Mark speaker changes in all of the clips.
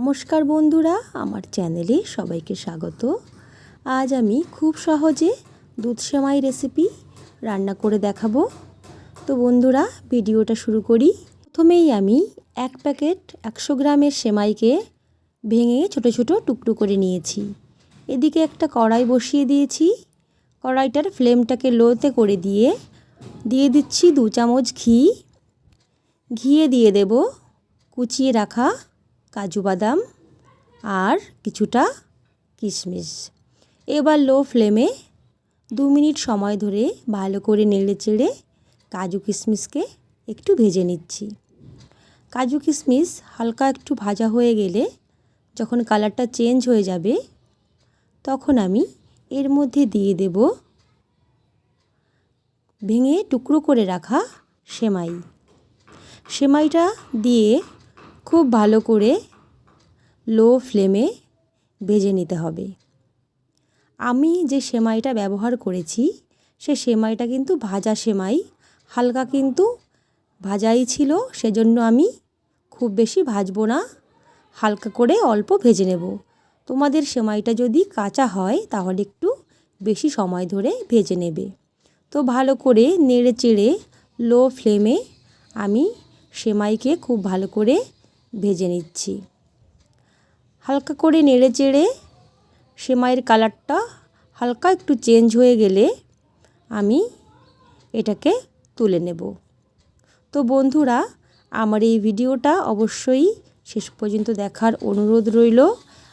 Speaker 1: নমস্কার বন্ধুরা, আমার চ্যানেলে সবাইকে স্বাগত। আজ আমি খুব সহজে দুধ সেমাই রেসিপি রান্না করে দেখাবো। তো বন্ধুরা, ভিডিওটা শুরু করি। প্রথমেই আমি এক প্যাকেট একশো গ্রামের সেমাইকে ভেঙে ছোট ছোট টুকরো করে নিয়েছি। এদিকে একটা কড়াই বসিয়ে দিয়েছি। কড়াইটার ফ্লেমটাকে লোতে করে দিয়ে দিয়ে দিচ্ছি দু চামচ ঘি। ঘিয়ে দিয়ে দেব কুচিয়ে রাখা কাজু বাদাম আর কিছুটা কিশমিশ। এবার লো ফ্লেমে দু মিনিট সময় ধরে ভালো করে নেড়ে চেড়ে কাজু কিশমিশকে একটু ভেজে নিচ্ছি। কাজু কিশমিশ হালকা একটু ভাজা হয়ে গেলে যখন কালারটা চেঞ্জ হয়ে যাবে, তখন আমি এর মধ্যে দিয়ে দেব ভেঙে টুকরো করে রাখা সেমাই। সেমাইটা দিয়ে খুব ভালো করে লো ফ্লেমে ভেজে নিতে হবে। আমি যে সেমাইটা ব্যবহার করেছি, সে সেমাইটা কিন্তু ভাজা সেমাই, হালকা কিন্তু ভাজাই ছিল, সেজন্য আমি খুব বেশি ভাজবো না, হালকা করে অল্প ভেজে নেব। তোমাদের সেমাইটা যদি কাঁচা হয়, তাহলে একটু বেশি সময় ধরে ভেজে নেবে। তো ভালো করে নেড়ে চেড়ে লো ফ্লেমে আমি সেমাইকে খুব ভালো করে ভেজে নিচ্ছি। হালকা করে নেড়ে চেড়ে সেমাইয়ের কালারটা হালকা একটু চেঞ্জ হয়ে গেলে আমি এটাকে তুলে নেব। তো বন্ধুরা, আমার এই ভিডিওটা অবশ্যই শেষ পর্যন্ত দেখার অনুরোধ রইল।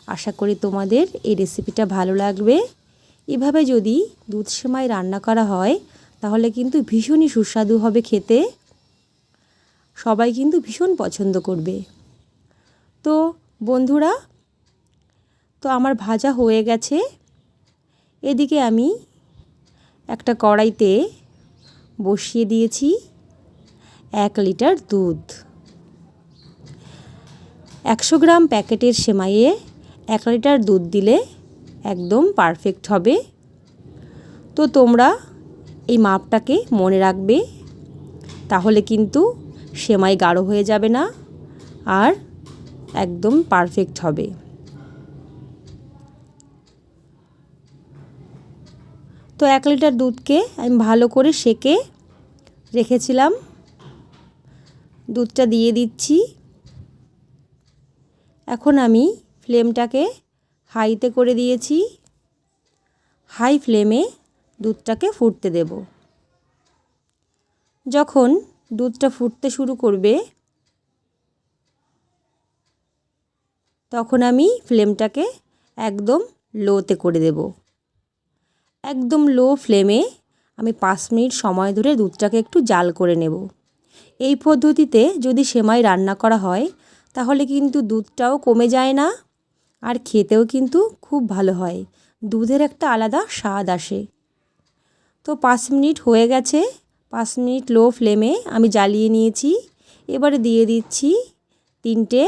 Speaker 1: আশা করি তোমাদের এই রেসিপিটা ভালো লাগবে। এভাবে যদি দুধ সেমাই রান্না করা হয়, তাহলে কিন্তু ভীষণই সুস্বাদু হবে খেতে। সবাই কিন্তু ভীষণ পছন্দ করবে। তো বন্ধুরা, তো আমার ভাজা হয়ে গেছে। এদিকে আমি একটা কড়াইতে বসিয়ে দিয়েছি এক লিটার দুধ। একশো গ্রাম প্যাকেটের সেমাইয়ে এক লিটার দুধ দিলে একদম পারফেক্ট হবে। তো তোমরা এই মাপটাকে মনে রাখবে, তাহলে কিন্তু সেমাই গাঢ় হয়ে যাবে না। আর একদম পারফেক্ট হবে। তো এক লিটার দুধকে আমি ভালো করে সেকে রেখেছিলাম। দুধটা দিয়ে দিচ্ছি। এখন আমি ফ্লেমটাকে হাইতে করে দিয়েছি। হাই ফ্লেমে দুধটাকে ফুটতে দেব। যখন দুধটা ফুটতে শুরু করবে তখন আমি ফ্লেমটাকে একদম লোতে করে দেব। একদম লো ফ্লেমে আমি পাঁচ মিনিট সময় ধরে দুধটাকে একটু জাল করে নেব। এই পদ্ধতিতে যদি সেমাই রান্না করা হয়, তাহলে কিন্তু দুধটাও কমে যায় না আর খেতেও কিন্তু খুব ভালো হয়। দুধের একটা আলাদা স্বাদ আসে। তো পাঁচ মিনিট হয়ে গেছে, পাঁচ মিনিট লো ফ্লেমে আমি জ্বালিয়ে নিয়েছি। এবারে দিয়ে দিচ্ছি তিনটে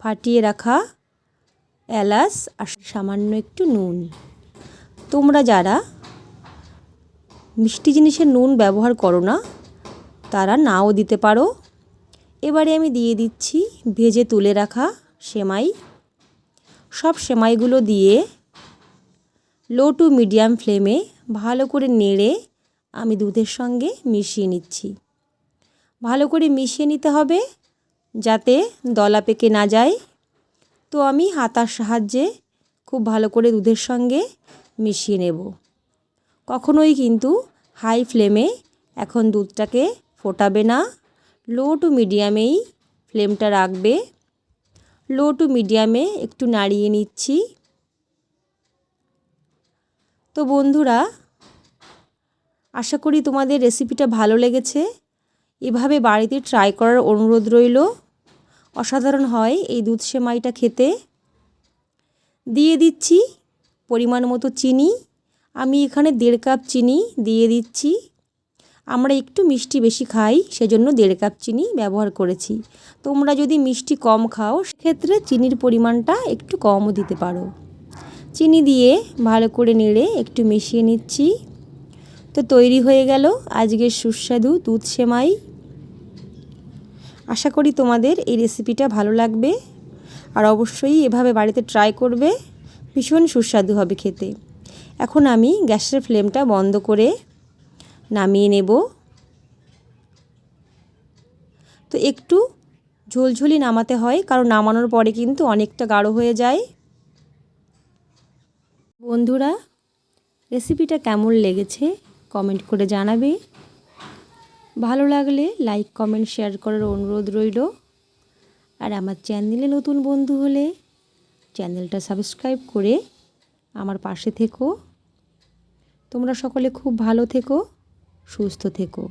Speaker 1: ফাটিয়ে রাখা এলাচ আর সামান্য একটু নুন। তোমরা যারা মিষ্টি জিনিসের নুন ব্যবহার করো না, তারা নাও দিতে পারো। এবারে আমি দিয়ে দিচ্ছি ভেজে তুলে রাখা সেমাই। সব সেমাইগুলো দিয়ে লো টু মিডিয়াম ফ্লেমে ভালো করে নেড়ে আমি দুধের সঙ্গে মিশিয়ে নিচ্ছি। ভালো করে মিশিয়ে নিতে হবে। যাতে দলা পেকে না যায়। তো আমি হাতার সাহায্যে খুব ভালো করে দুধের সঙ্গে মিশিয়ে নেব। কখনোই কিন্তু হাই ফ্লেমে এখন দুধটাকে ফোটাবে না। লো টু মিডিয়ামেই ফ্লেমটা রাখবে। লো টু মিডিয়ামে একটু নাড়িয়ে নিচ্ছি। তো বন্ধুরা, আশা করি তোমাদের রেসিপিটা ভালো লেগেছে। এভাবে বাড়িতে ট্রাই করার অনুরোধ রইল। অসাধারণ হয় এই দুধ সেমাইটা খেতে। দিয়ে দিচ্ছি পরিমাণ মতো চিনি। আমি এখানে দেড় কাপ চিনি দিয়ে দিচ্ছি। আমরা একটু মিষ্টি বেশি খাই, সেজন্য দেড় কাপ চিনি ব্যবহার করেছি। তোমরা যদি মিষ্টি কম খাও, সেক্ষেত্রে চিনির পরিমাণটা একটু কমও দিতে পারো। চিনি দিয়ে ভালো করে নেড়ে একটু মিশিয়ে নিচ্ছি। তো তৈরি হয়ে গেল আজকের সুস্বাদু দুধ সেমাই। আশা করি তোমাদের এই রেসিপিটা ভালো লাগবে। আর অবশ্যই এভাবে বাড়িতে ট্রাই করবে, ভীষণ সুস্বাদু হবে খেতে। এখন আমি গ্যাসের ফ্লেমটা বন্ধ করে নামিয়ে নেব। তো একটু ঝোলঝুলি নামাতে হয়, কারণ নামানোর পরে কিন্তু অনেকটা গাঢ় হয়ে যায়। বন্ধুরা রেসিপিটা কেমন লেগেছে কমেন্ট করে জানাবে। ভালো লাগলে লাইক কমেন্ট শেয়ার করার অনুরোধ রইল। আর আমার চ্যানেলে নতুন বন্ধু হলে চ্যানেলটা সাবস্ক্রাইব করে আমার পাশে থেকো। তোমরা সকলে খুব ভালো থেকো, সুস্থ থেকো।